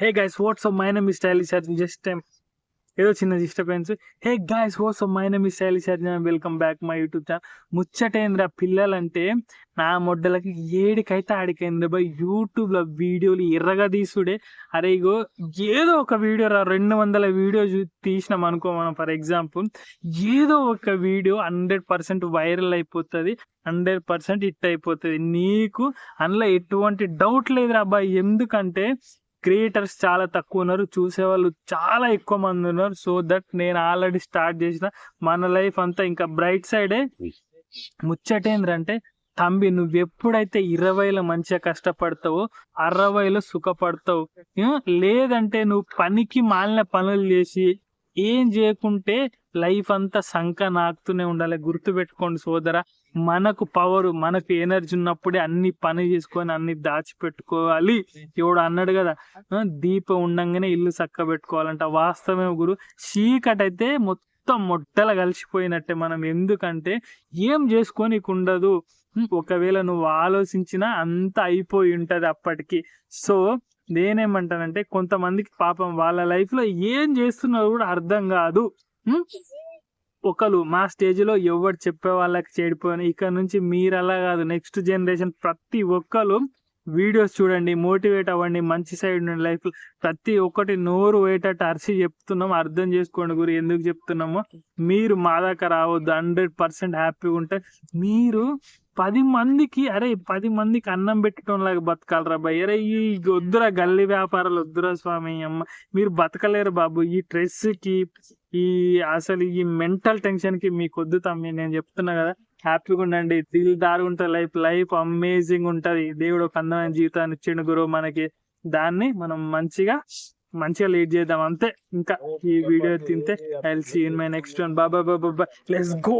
Hey guys what's my name is stylish Arjun just time ఏదో చిన్న disturbance hey guys what's my name is stylish Arjun welcome back my YouTube channel ముచ్చటేంద్ర పిల్లలంటే నా మొడ్డలకి ఏడికైతే ఆడికైంది by యూట్యూబ్లో వీడియోలు ఎర్రగా తీసుడే. అరే ఇగో ఏదో ఒక వీడియో రా రెండు వందల వీడియో తీసినాం అనుకో మనం ఫర్ ఎగ్జాంపుల్ ఏదో ఒక వీడియో హండ్రెడ్ పర్సెంట్ వైరల్ అయిపోతుంది. హండ్రెడ్ పర్సెంట్ హిట్ అయిపోతుంది. నీకు అందులో ఎటువంటి డౌట్ లేదురా అబ్బాయి ఎందుకంటే క్రియేటర్స్ చాలా తక్కువ ఉన్నారు. చూసేవాళ్ళు చాలా ఎక్కువ మంది ఉన్నారు. సో దట్ నేను ఆల్రెడీ స్టార్ట్ చేసిన మన లైఫ్ అంతా ఇంకా బ్రైట్ సైడే. ముచ్చటేంద్రంటే తంబి నువ్వు ఎప్పుడైతే ఇరవైలో మంచిగా కష్టపడతావో అరవైలో సుఖపడతావు. లేదంటే నువ్వు పనికి మాలిన పనులు చేసి ఏం చేయకుంటే లైఫ్ అంతా సంక నాకుతూనే ఉండాలి. గుర్తు పెట్టుకోండి సోదర మనకు పవర్ మనకు ఎనర్జీ ఉన్నప్పుడే అన్ని పని చేసుకొని అన్ని దాచిపెట్టుకోవాలి. ఎవడు అన్నాడు కదా దీపం ఉండంగానే ఇల్లు చక్క పెట్టుకోవాలంట. వాస్తవమే గురు చీకటి అయితే మొత్తం మొట్టల కలిసిపోయినట్టే మనం. ఎందుకంటే ఏం చేసుకోనీకు ఉండదు ఒకవేళ నువ్వు ఆలోచించినా అంత అయిపోయి ఉంటది అప్పటికి. సో నేనేమంటానంటే కొంతమందికి పాపం వాళ్ళ లైఫ్లో ఏం చేస్తున్నారో కూడా అర్థం కాదు. ఒకరు మా స్టేజ్లో ఎవరు చెప్పే వాళ్ళకి చెడిపోయిన ఇక్కడ నుంచి మీరు అలా కాదు. నెక్స్ట్ జనరేషన్ ప్రతి ఒక్కరు వీడియోస్ చూడండి మోటివేట్ అవ్వండి మంచి సైడ్ నుండి లైఫ్ ప్రతి ఒక్కటి నోరు వేటట్టు అరిసి చెప్తున్నాం అర్థం చేసుకోండి గురి ఎందుకు చెప్తున్నామో. మీరు మా దాకా రావద్దు హండ్రెడ్ పర్సెంట్ హ్యాపీగా ఉంటే మీరు పది మందికి అరే పది మందికి అన్నం పెట్టడం లాగా బతకాలరా భయ్ అరే ఈ వద్దురా గల్లీ వ్యాపారాలు వద్దురా స్వామి అమ్మ. మీరు బతకలేరు బాబు ఈ స్ట్రెస్కి ఈ అసలు ఈ మెంటల్ టెన్షన్కి మీకు వద్దు తమ్మి నేను చెప్తున్నా కదా హ్యాపీగా ఉండండి. దిల్ దారి ఉంటుంది లైఫ్ లైఫ్ అమేజింగ్ ఉంటది. దేవుడు ఒక అందమైన జీవితాన్ని ఇచ్చిండు గురువు మనకి. దాన్ని మనం మంచిగా మంచిగా లీడ్ చేద్దాం. అంతే. ఇంకా ఈ వీడియో తింటే I see in my next one బాబా బాబా లెట్స్ గో